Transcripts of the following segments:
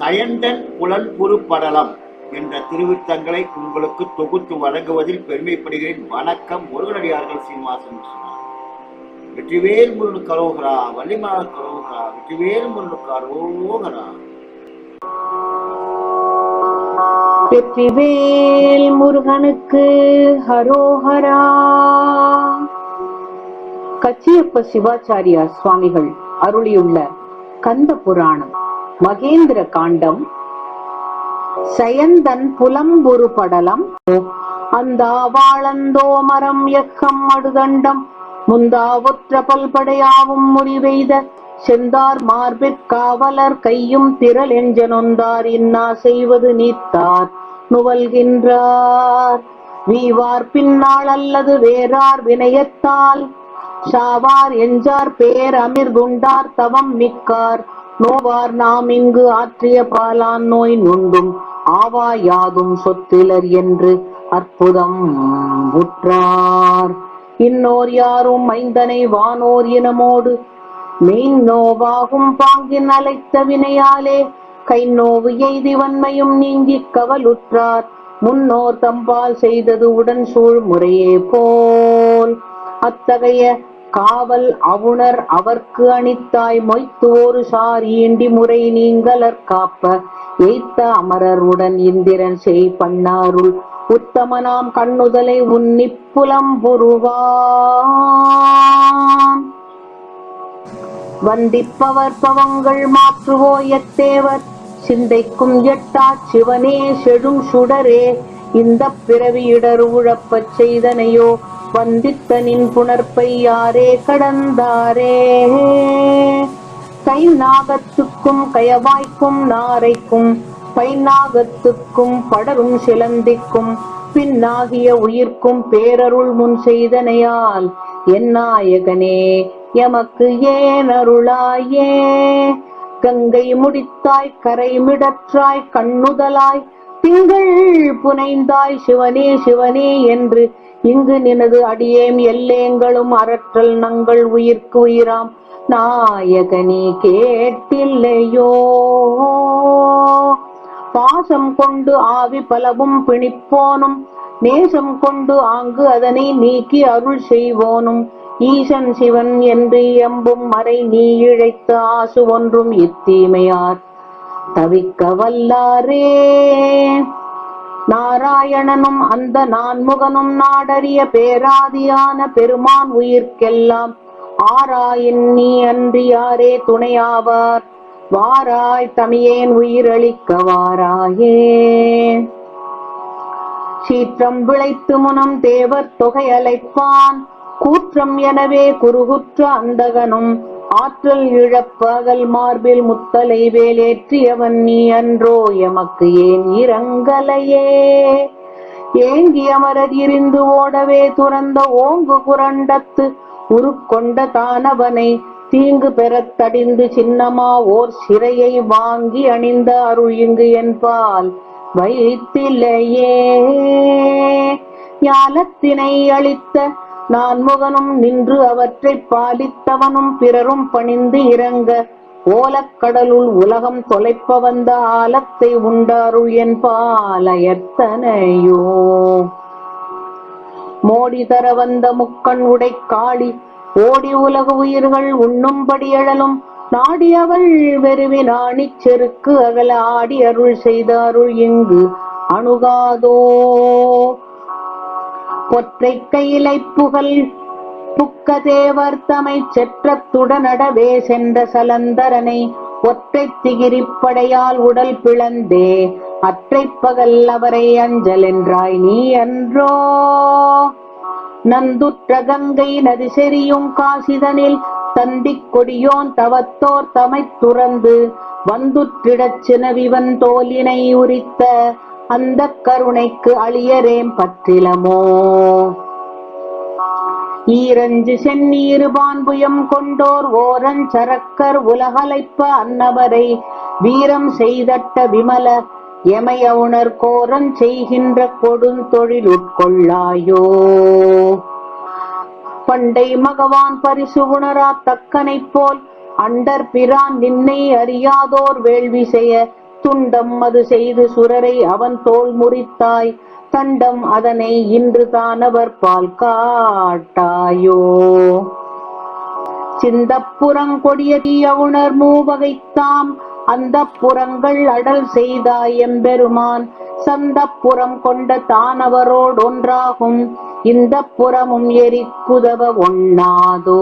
சயந்தன் புலன்புறு படலம் என்ற திருவித்தங்களை உங்களுக்கு தொகுத்து வழங்குவதில் பெருமைப்படுகிறேன். வணக்கம் முருகனடியார்கள் சீனிவாசன் சொன்னார். வெற்றிவேல் முருகனுக்கு கரோகரா வள்ளிமலர் கரோகரா வெற்றிவேல் முருகனுக்கு கரோகரா. வெற்றிவேல் முருகனுக்கு ஹரோஹரா. கச்சியப்ப சிவாச்சாரியா சுவாமிகள் அருளியுள்ள கந்த புராணம். மகேந்திர காண்டம். சயந்தன் புலம்புரு படலம். அந்தா மரம் எக்கம் அடுதண்டம் முந்தாவுற்ற பல்படையாவும் முறிவெய்த செந்தார் மார்பிற்காவலர் கையும் திரள் எஞ்சனொந்தார் இன்னா செய்வது நீத்தார் நுவல்கின்றார். வீவார் பின்னால் அல்லது வேறார் வினயத்தால். சாவார் எஞ்சார் பேர் அமிர்துண்டார் தவம் மிக்கார். நோவார் நாம் இங்கு ஆற்றிய பாலான் நோய் நுண்டும் ஆவா யாதும் சொத்திலர் என்று அற்புதம் உற்றார். இன்னோர் யாரும் மைந்தனை வானோர் இனமோடு மெயின் நோவாகும் பாங்கின் அழைத்த வினையாலே கை நோவு எய்தி வன்மையும் நீங்கி கவலுற்றார். முன்னோர் தம்பால் செய்தது உடன் சூழ் முறையே போல் அத்தகைய காவல் அவுணர் அவர்க்கு அணித்தாய் மொய்த்து ஒரு சார் ஈண்டி முறை நீங்களற் காப்ப. எய்த்த அமரருடன் இந்திரன் செய் பண்ணாருள். உத்தமனாம் கண்ணுதலை உன்னிப்புலம் புருவான் வந்திப்பவர் பவங்கள் மாற்றுவோ எத்தேவர். சிந்தைக்கும் எட்டா சிவனே செடும் சுடரே. இந்த பிறவியிடர் உழப்பச் செய்தனையோ வந்தித்தனின் புணர்ப்பை யாரே கடந்தாரே? கை நாகத்துக்கும் கயவாய்க்கும் நாரைக்கும் பைநாகத்துக்கும் படரும் சிலந்திக்கும் பின்னாகிய உயிர்க்கும் பேரருள் முன் செய்தனையால் என் நாயகனே எமக்கு ஏன் அருளாயே? கங்கை முடித்தாய் கரை மிடற்றாய் கண்ணுதலாய் திங்கள் புனைந்தாய் சிவனே சிவனே என்று இங்கு நினது அடியேம் எல்லேங்களும் அறற்றல் நங்கள் உயிர்க்கு உயிராம். நாயகனே கேட்டில்லையோ? பாசம் கொண்டு ஆவி பலவும் பிணிப்போனும். நேசம் கொண்டு ஆங்கு அதனை நீக்கி அருள் செய்வோனும். ஈசன் சிவன் என்று எம்பும் மறை நீ இழைத்த ஆசு ஒன்றும் இத்தீமையார். தவிக்க வல்லாரே நாராயணனும் அந்த நான்முகனும் நாடறிய பேராதியான பெருமான் உயிர்க்கெல்லாம் ஆராயின் நீ அன்றி யாரே துணையாவார். வாராய் தமியேன் உயிரளிக்க வாராயே. சீற்றம் விளைத்து முனம் தேவர் தொகை அழைப்பான் கூற்றம் எனவே குறுகுற்ற அந்தகனும் ஆற்றல் இழப்பகல் மார்பில் முத்தலை வேலேற்றியவன் நீ அன்றோ எமக்கு ஏன் இறங்கலையே ஏங்கி அமரர் இருந்து ஓடவே துறந்த ஓங்கு குரண்டத்து உருக்கொண்ட தானவனை தீங்கு பெறத் தடிந்து சின்னமா ஓர் சிறையை வாங்கி அணிந்த அருள் இங்கு என்பால் வைத்திலையே ஞாலத்தினை அளித்த நான் முகனும் நின்று அவற்றை பாலித்தவனும் பிறரும் பணிந்து இறங்க ஓலக்கடலுள் உலகம் தொலைப்ப வந்த ஆலத்தை உண்டாருள் என் பாலயத்தனையோ. மோடி தர வந்த முக்கண் உடை காளி ஓடி உலக உயிர்கள் உண்ணும்படி எழலும். நாடி அவள் வெறுவி நாணிச் செருக்கு அகல ஆடி அருள் செய்தாருள் இங்கு அணுகாதோ. ஒற்றை கையிலை புகழ். புக்க தேவர் தமை செற்றத்துடனடவே சென்ற சலந்தரனை ஒற்றை திகிரிப்படையால் உடல் பிளந்தே. அற்றை பகல் அவரை அஞ்சல் என்றாய் நீ அன்றோ? நந்துற்ற கங்கை நதி செறியும் காசிதனில் தந்திக் கொடியோன் தவத்தோர் தமைத் துறந்து வந்துற்றிடச் சினவிவன் தோலினை உரித்த அந்த கருணைக்கு அழியரேம் பற்றிலமோ? ஈரஞ்சு செந்நீரு பான்புயம் கொண்டோர் ஓரன் சரக்கர் உலகலைப்ப அன்னவரை வீரம் செய்தட்ட விமல எமையவுணர் கோரன் செய்கின்ற கொடுந்தொழில் உட்கொள்ளாயோ? பண்டை மகவான் பரிசு உணரா தக்கனைப் போல் அண்டர் பிரான் நின்னை அறியாதோர் வேள்வி செய்ய துண்டம் அது செய்து சுரரை அவன் தோல் முறித்தாய். தண்டம் அதனை இன்று தானவர் பால் காட்டாயோ. சிந்தப்புறங்கொடிய தீயவுணர் மூவகைத்தாம். அந்த புறங்கள் அடல் செய்தாய் எம்பெருமான். சந்தப்புறம் கொண்ட தானவரோடு ஒன்றாகும். இந்த புறமும் எரிக்குதவ ஒண்ணாதோ.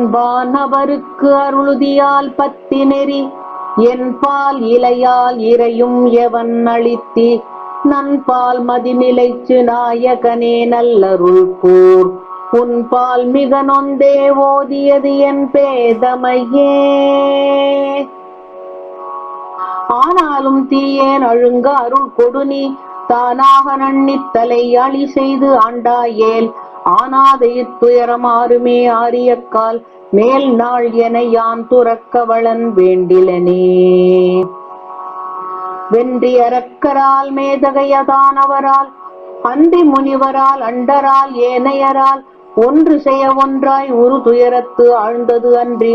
அன்பானவருக்கு அருளுதியால் பத்தி நெறி. என் பால் இலையால் இறையும் எவன் அழித்தி? நன்பால் மதிநிலைச்சு நாயகனே நல்லருள் கூர். உன் பால் மிக நொந்தே ஓதியது என் பேதமையே. ஆனாலும் தீயேன் அழுங்க அருள் கொடுனி தானாக நன்னித்தலை அழி செய்து ஆண்டாயேல். ஆனாதை துயரமாறுமே ஆரியக்கால் மேல் நாள் என யான் துறக்க வளன் வேண்டிலனே. வென்றி அரக்கரால் மேதகையதானவரால் அந்தி முனிவரால் அண்டரால் ஏனையரால் ஒன்று செய்ய ஒன்றாய் உரு துயரத்து ஆழ்ந்தது அன்றி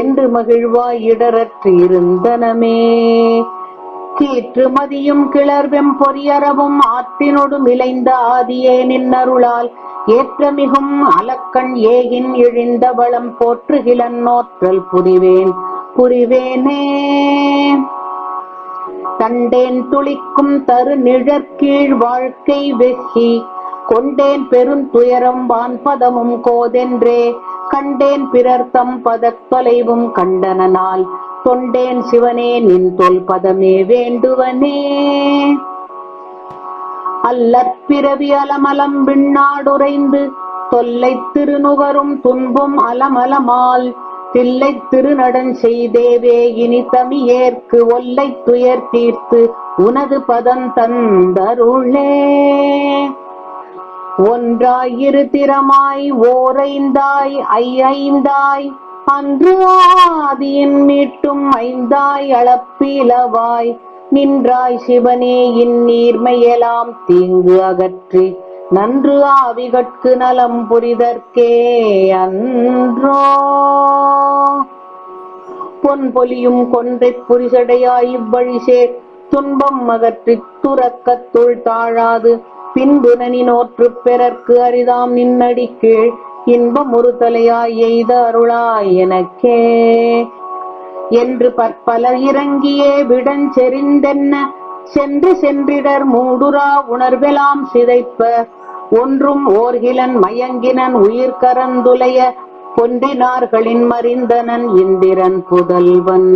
என்று மகிழ்வாய் இடரற்று இருந்தனமே. கீற்று மதியும் கிளர்வெம் பொறியறவும் ஆற்றினொடு இளைந்த ஆதியே நின்னருளால் ஏற்றமிகும் அலக்கண் ஏகின் இழிந்த வளம் போற்றுகிலன் நோற்றல் புரிவேன் புரிவேனே. கண்டேன் துளிக்கும் தரு நிழற்கீழ் வாழ்க்கை வெகி கொண்டேன் பெருந்துயரம் வான்பதமும் கோதென்றே. கண்டேன் பிறர் தம் பதத் தொலைவும் கண்டனனால் தொண்டேன் சிவனே நின் தொல் பதமே வேண்டுவனே. அல்லற்பிறவி அலமலம் விண்ணாடுரைந்து தொல்லை திருநுகரும் துன்பும் அலமலமால் தில்லை திருநடன் செய்தேவே இனி தமியேற்கு ஒல்லை துயர் தீர்த்து உனது பதம் தந்தருளே. ஒன்றாயிரு திறமாய் ஓரைந்தாய் ஐந்தாய் அன்று ஆதியின் மீட்டும் ஐந்தாய் அளப்பிலவாய் நின்றாய் சிவனே இந்நீர்மையெல்லாம் தீங்கு அகற்றி நன்று ஆவிகட்கு நலம் புரிதற்கே அன்றோ. பொன் பொலியும் கொன்றைப் புரிசடையாய் இவ்வழி சேர் துன்பம் அகற்றித் துறக்கத்துள் தாழாது பின்பு நனினோற்று பிறர்க்கு அரிதாம் நின்னடி கீழ் இன்பம் ஒரு தலையாய் எய்த அருளாய் எனக்கே. என்று பற்பல இறங்கியே விடஞ்செறிந்தென்ன சென்று சென்றிடர் மூடுரா உணர்வெலாம் சிதைப்ப. ஒன்றும் ஓர்கிலன் மயங்கினன் உயிர் கரந்துலைய பொன்றினார்களின் மறிந்தனன் இந்திரன் புதல்வன்.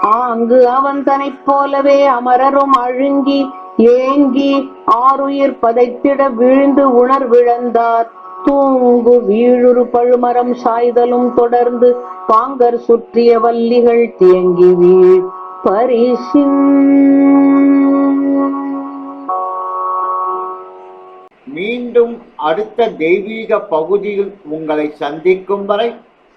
ஆங்கு அவன் தனைப் போலவே அமரரும் அழுங்கி ஏங்கி ஆருயிர் பதைத்திட விழுந்து உணர்விழந்தார். தூங்கு வீழுரு பழுமரம் சாய்தலும் தொடர்ந்து பாங்கர் சுற்றிய வல்லிகள் தேங்கி வீழ் பரிசின். மீண்டும் அடுத்த தெய்வீக பகுதியில் உங்களை சந்திக்கும் வரை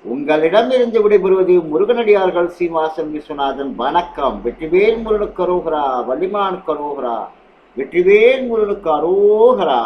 உங்களிடமிருந்து விடைபெறுவது முருகனடியார்கள் சீனிவாசன் விஸ்வநாதன். வணக்கம். வெற்றிவேல் முருகனுக்கு அரோகரா வள்ளிமான் கரோகரா வெற்றிவேல் முருகனுக்கு அரோகரா.